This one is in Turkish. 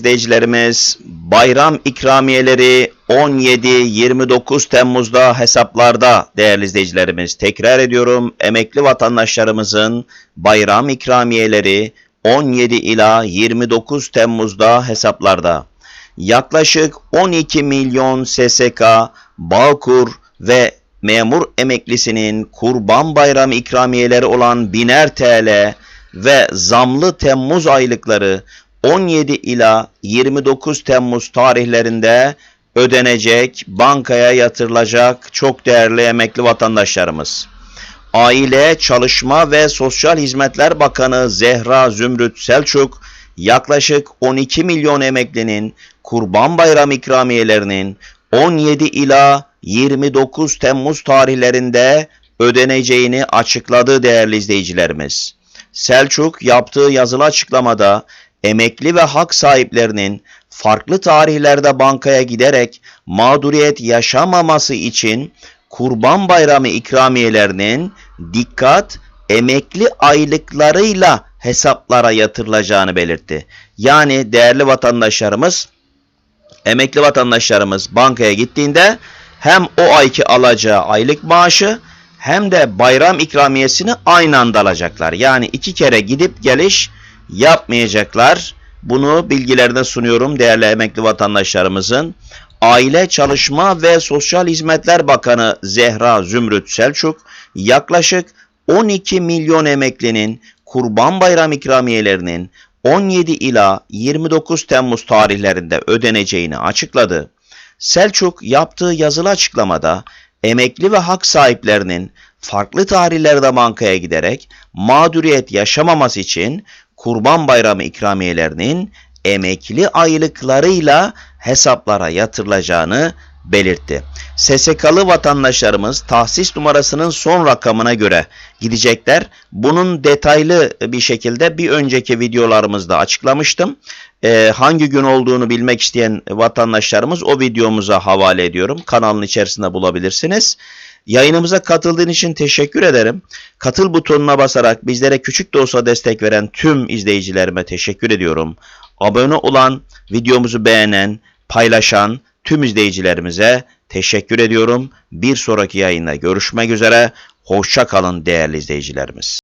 izleyicilerimiz bayram ikramiyeleri 17-29 Temmuz'da hesaplarda değerli izleyicilerimiz. Tekrar ediyorum emekli vatandaşlarımızın bayram ikramiyeleri 17 ila 29 Temmuz'da hesaplarda. Yaklaşık 12 milyon SSK, Bağkur ve memur emeklisinin kurban bayramı ikramiyeleri olan biner TL ve zamlı Temmuz aylıkları 17 ila 29 Temmuz tarihlerinde ödenecek, bankaya yatırılacak çok değerli emekli vatandaşlarımız. Aile, Çalışma ve Sosyal Hizmetler Bakanı Zehra Zümrüt Selçuk, yaklaşık 12 milyon emeklinin Kurban Bayramı ikramiyelerinin 17 ila 29 Temmuz tarihlerinde ödeneceğini açıkladı değerli izleyicilerimiz. Selçuk yaptığı yazılı açıklamada emekli ve hak sahiplerinin farklı tarihlerde bankaya giderek mağduriyet yaşamaması için Kurban Bayramı ikramiyelerinin dikkat emekli aylıklarıyla hesaplara yatırılacağını belirtti. Yani değerli vatandaşlarımız emekli vatandaşlarımız bankaya gittiğinde hem o ayki alacağı aylık maaşı hem de bayram ikramiyesini aynı anda alacaklar. Yani iki kere gidip geliş yapmayacaklar. Bunu bilgilerine sunuyorum değerli emekli vatandaşlarımızın. Aile Çalışma ve Sosyal Hizmetler Bakanı Zehra Zümrüt Selçuk yaklaşık 12 milyon emeklinin Kurban Bayram ikramiyelerinin 17 ila 29 Temmuz tarihlerinde ödeneceğini açıkladı. Selçuk yaptığı yazılı açıklamada emekli ve hak sahiplerinin farklı tarihlerde bankaya giderek mağduriyet yaşamaması için Kurban Bayramı ikramiyelerinin emekli aylıklarıyla hesaplara yatırılacağını belirtti. SSK'lı vatandaşlarımız tahsis numarasının son rakamına göre gidecekler. Bunun detaylı bir şekilde bir önceki videolarımızda açıklamıştım. Ee, hangi gün olduğunu bilmek isteyen vatandaşlarımız o videomuza havale ediyorum. Kanalın içerisinde bulabilirsiniz. Yayınımıza katıldığın için teşekkür ederim. Katıl butonuna basarak bizlere küçük de olsa destek veren tüm izleyicilerime teşekkür ediyorum. Abone olan, videomuzu beğenen, paylaşan tüm izleyicilerimize teşekkür ediyorum. Bir sonraki yayında görüşmek üzere. Hoşça kalın değerli izleyicilerimiz.